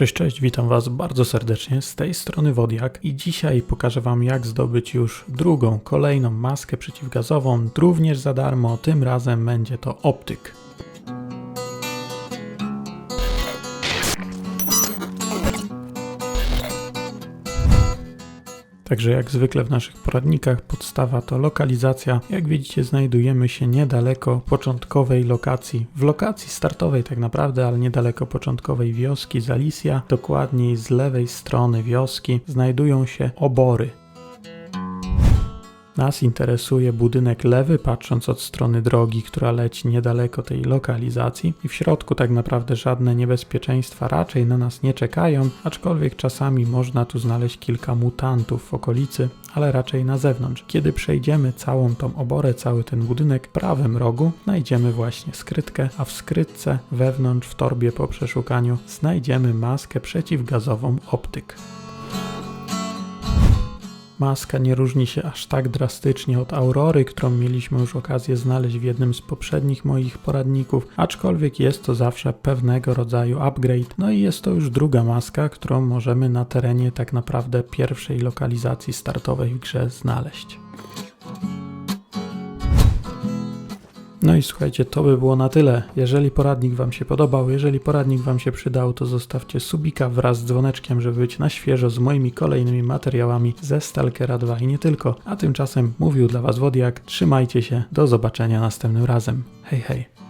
Cześć, cześć, witam Was bardzo serdecznie z tej strony Wodiak i dzisiaj pokażę Wam jak zdobyć już drugą, kolejną maskę przeciwgazową, również za darmo, tym razem będzie to optyk. Także jak zwykle w naszych poradnikach podstawa to lokalizacja. Jak widzicie znajdujemy się niedaleko początkowej lokacji, w lokacji startowej tak naprawdę, ale niedaleko początkowej wioski Zalisia. Dokładniej z lewej strony wioski znajdują się obory. Nas interesuje budynek lewy, patrząc od strony drogi, która leci niedaleko tej lokalizacji, i w środku tak naprawdę żadne niebezpieczeństwa raczej na nas nie czekają, aczkolwiek czasami można tu znaleźć kilka mutantów w okolicy, ale raczej na zewnątrz. Kiedy przejdziemy całą tą oborę, cały ten budynek, w prawym rogu znajdziemy właśnie skrytkę, a w skrytce wewnątrz w torbie po przeszukaniu znajdziemy maskę przeciwgazową optyk. Maska nie różni się aż tak drastycznie od Aurory, którą mieliśmy już okazję znaleźć w jednym z poprzednich moich poradników, aczkolwiek jest to zawsze pewnego rodzaju upgrade. No i jest to już druga maska, którą możemy na terenie tak naprawdę pierwszej lokalizacji startowej w grze znaleźć. No i słuchajcie, to by było na tyle. Jeżeli poradnik Wam się podobał, jeżeli poradnik Wam się przydał, to zostawcie subika wraz z dzwoneczkiem, żeby być na świeżo z moimi kolejnymi materiałami ze Stalkera 2 i nie tylko. A tymczasem mówił dla Was Wodiak, trzymajcie się, do zobaczenia następnym razem. Hej hej.